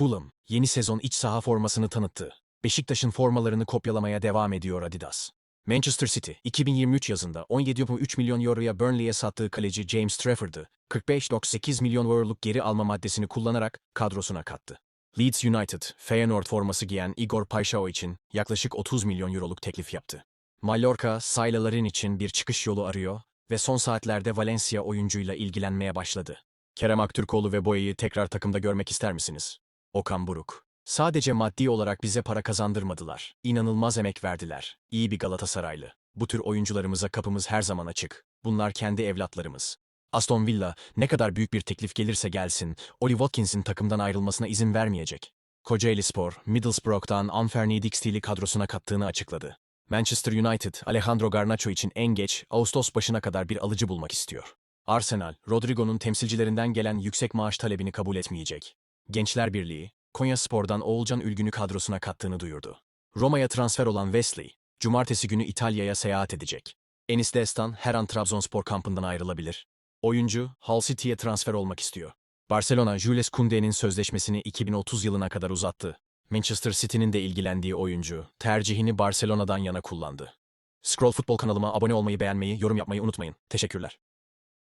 Fulham, yeni sezon iç saha formasını tanıttı. Beşiktaş'ın formalarını kopyalamaya devam ediyor Adidas. Manchester City, 2023 yazında 17,3 milyon euroya Burnley'e sattığı kaleci James Trafford'ı 45,8 milyon euroluk geri alma maddesini kullanarak kadrosuna kattı. Leeds United, Feyenoord forması giyen Igor Paixao için yaklaşık 30 milyon euroluk teklif yaptı. Mallorca, Saylaların için bir çıkış yolu arıyor ve son saatlerde Valencia oyuncuyla ilgilenmeye başladı. Kerem Aktürkoğlu ve Boya'yı tekrar takımda görmek ister misiniz? Okan Buruk. Sadece maddi olarak bize para kazandırmadılar. İnanılmaz emek verdiler. İyi bir Galatasaraylı. Bu tür oyuncularımıza kapımız her zaman açık. Bunlar kendi evlatlarımız. Aston Villa ne kadar büyük bir teklif gelirse gelsin, Oli Watkins'in takımdan ayrılmasına izin vermeyecek. Kocaeli Spor, Middlesbrough'tan Anferni Dixtili kadrosuna kattığını açıkladı. Manchester United, Alejandro Garnacho için en geç Ağustos başına kadar bir alıcı bulmak istiyor. Arsenal, Rodrigo'nun temsilcilerinden gelen yüksek maaş talebini kabul etmeyecek. Gençler Birliği, Konya Spor'dan Oğulcan Ülgün'ü kadrosuna kattığını duyurdu. Roma'ya transfer olan Wesley, cumartesi günü İtalya'ya seyahat edecek. Enis Destan her an Trabzonspor kampından ayrılabilir. Oyuncu, Hull City'ye transfer olmak istiyor. Barcelona, Jules Koundé'nin sözleşmesini 2030 yılına kadar uzattı. Manchester City'nin de ilgilendiği oyuncu, tercihini Barcelona'dan yana kullandı. Scroll Futbol kanalıma abone olmayı, beğenmeyi, yorum yapmayı unutmayın. Teşekkürler.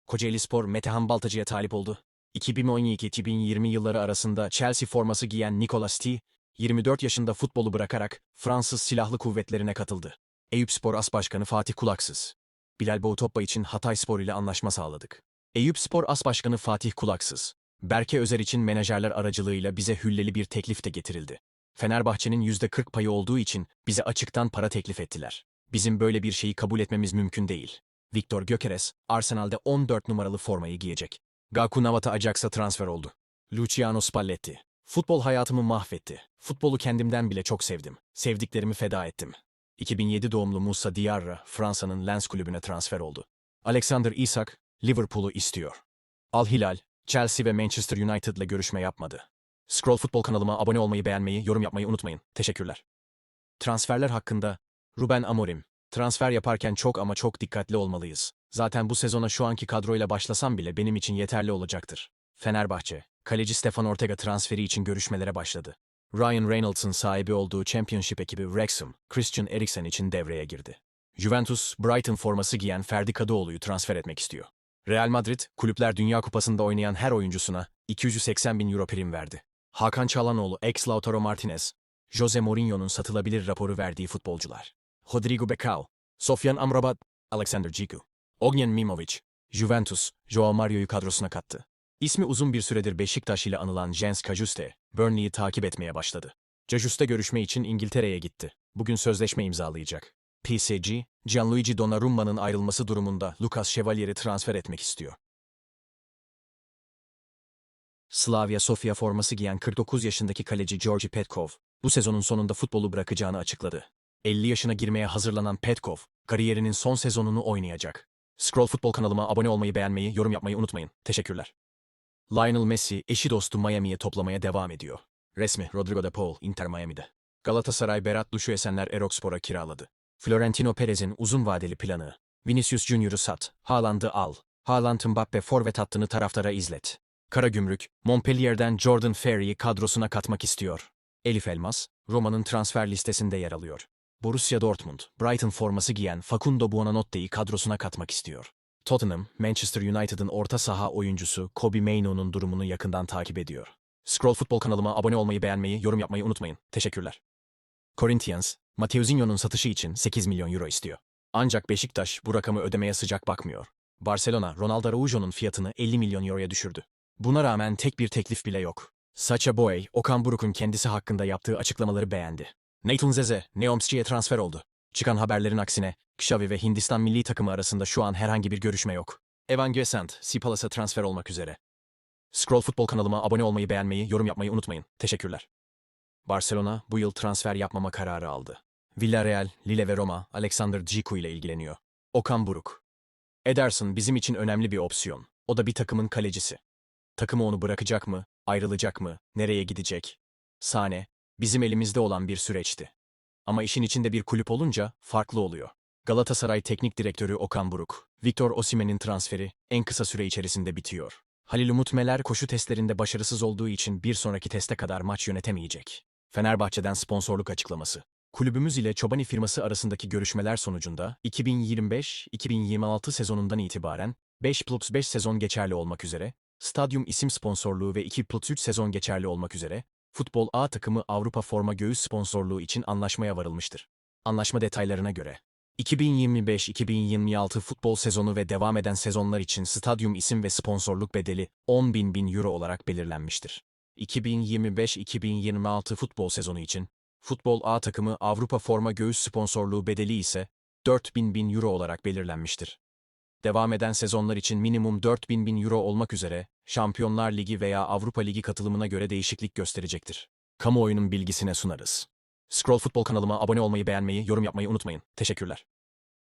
Kocaeli Spor, Metehan Baltacı'ya talip oldu. 2012-2020 yılları arasında Chelsea forması giyen Nicolas T, 24 yaşında futbolu bırakarak Fransız Silahlı Kuvvetlerine katıldı. Eyüp Spor As Başkanı Fatih Kulaksız. Bilal Boğutoppa için Hatay Spor ile anlaşma sağladık. Eyüp Spor As Başkanı Fatih Kulaksız. Berke Özer için menajerler aracılığıyla bize hülleli bir teklif de getirildi. Fenerbahçe'nin %40 payı olduğu için bize açıktan para teklif ettiler. Bizim böyle bir şeyi kabul etmemiz mümkün değil. Victor Gökeres, Arsenal'de 14 numaralı formayı giyecek. Gaku Navata Ajax'a transfer oldu. Luciano Spalletti. Futbol hayatımı mahvetti. Futbolu kendimden bile çok sevdim. Sevdiklerimi feda ettim. 2007 doğumlu Musa Diarra, Fransa'nın Lens kulübüne transfer oldu. Alexander Isak, Liverpool'u istiyor. Al Hilal, Chelsea ve Manchester United'la görüşme yapmadı. Scroll Futbol kanalıma abone olmayı, beğenmeyi, yorum yapmayı unutmayın. Teşekkürler. Transferler hakkında Ruben Amorim. Transfer yaparken çok ama çok dikkatli olmalıyız. Zaten bu sezona şu anki kadroyla başlasam bile benim için yeterli olacaktır. Fenerbahçe, kaleci Stefan Ortega transferi için görüşmelere başladı. Ryan Reynolds'ın sahibi olduğu Championship ekibi Wrexham, Christian Eriksen için devreye girdi. Juventus, Brighton forması giyen Ferdi Kadıoğlu'yu transfer etmek istiyor. Real Madrid, Kulüpler Dünya Kupası'nda oynayan her oyuncusuna 280 bin euro prim verdi. Hakan Çalhanoğlu, ex-Lautaro Martinez, Jose Mourinho'nun satılabilir raporu verdiği futbolcular. Rodrigo Becao, Sofyan Amrabat, Alexander Ciku, Ognjen Mimovic, Juventus, Joao Mario'yu kadrosuna kattı. İsmi uzun bir süredir Beşiktaş ile anılan Jens Kajuste, Burnley'i takip etmeye başladı. Cajuste görüşme için İngiltere'ye gitti. Bugün sözleşme imzalayacak. PSG, Gianluigi Donnarumma'nın ayrılması durumunda Lucas Chevalier'i transfer etmek istiyor. Slavia Sofia forması giyen 49 yaşındaki kaleci Georgi Petkov, bu sezonun sonunda futbolu bırakacağını açıkladı. 50 yaşına girmeye hazırlanan Petkov, kariyerinin son sezonunu oynayacak. Scroll Futbol kanalıma abone olmayı, beğenmeyi, yorum yapmayı unutmayın. Teşekkürler. Lionel Messi, eşi dostu Miami'ye toplamaya devam ediyor. Resmi Rodrigo de Paul, Inter Miami'de. Galatasaray Berat Luşu Esenler Erokspor'a kiraladı. Florentino Perez'in uzun vadeli planı. Vinicius Junior'u sat, Haaland'ı al. Haaland Mbappe forvet hattını taraftara izlet. Karagümrük, Montpellier'den Jordan Ferry'i kadrosuna katmak istiyor. Elif Elmas, Roma'nın transfer listesinde yer alıyor. Borussia Dortmund, Brighton forması giyen Facundo Buonanotte'yi kadrosuna katmak istiyor. Tottenham, Manchester United'ın orta saha oyuncusu Kobe Mainoo'nun durumunu yakından takip ediyor. Scroll Futbol kanalıma abone olmayı, beğenmeyi, yorum yapmayı unutmayın. Teşekkürler. Corinthians, Mateuzinho'nun satışı için 8 milyon euro istiyor. Ancak Beşiktaş bu rakamı ödemeye sıcak bakmıyor. Barcelona, Ronaldo Araujo'nun fiyatını 50 milyon euroya düşürdü. Buna rağmen tek bir teklif bile yok. Sacha Boey, Okan Buruk'un kendisi hakkında yaptığı açıklamaları beğendi. Nathan Zeze, Neomschi'ye transfer oldu. Çıkan haberlerin aksine, Xavi ve Hindistan milli takımı arasında şu an herhangi bir görüşme yok. Evan Gösant, Sipalas'a transfer olmak üzere. Scroll Futbol kanalıma abone olmayı, beğenmeyi, yorum yapmayı unutmayın. Teşekkürler. Barcelona bu yıl transfer yapmama kararı aldı. Villarreal, Lille ve Roma, Alexander Ciku ile ilgileniyor. Okan Buruk. Ederson bizim için önemli bir opsiyon. O da bir takımın kalecisi. Takımı onu bırakacak mı, ayrılacak mı, nereye gidecek? Sane, bizim elimizde olan bir süreçti. Ama işin içinde bir kulüp olunca farklı oluyor. Galatasaray Teknik Direktörü Okan Buruk, Victor Osimhen'in transferi en kısa süre içerisinde bitiyor. Halil Umut Meler koşu testlerinde başarısız olduğu için bir sonraki teste kadar maç yönetemeyecek. Fenerbahçe'den sponsorluk açıklaması. Kulübümüz ile Çobani firması arasındaki görüşmeler sonucunda 2025-2026 sezonundan itibaren 5 plus 5 sezon geçerli olmak üzere, stadyum isim sponsorluğu ve 2 plus 3 sezon geçerli olmak üzere, Futbol A takımı Avrupa forma göğüs sponsorluğu için anlaşmaya varılmıştır. Anlaşma detaylarına göre, 2025-2026 futbol sezonu ve devam eden sezonlar için stadyum isim ve sponsorluk bedeli 10 bin euro olarak belirlenmiştir. 2025-2026 futbol sezonu için Futbol A takımı Avrupa forma göğüs sponsorluğu bedeli ise 4 bin bin euro olarak belirlenmiştir. Devam eden sezonlar için minimum 4 bin bin euro olmak üzere Şampiyonlar Ligi veya Avrupa Ligi katılımına göre değişiklik gösterecektir. Kamuoyunun bilgisine sunarız. Scroll Futbol kanalıma abone olmayı, beğenmeyi, yorum yapmayı unutmayın. Teşekkürler.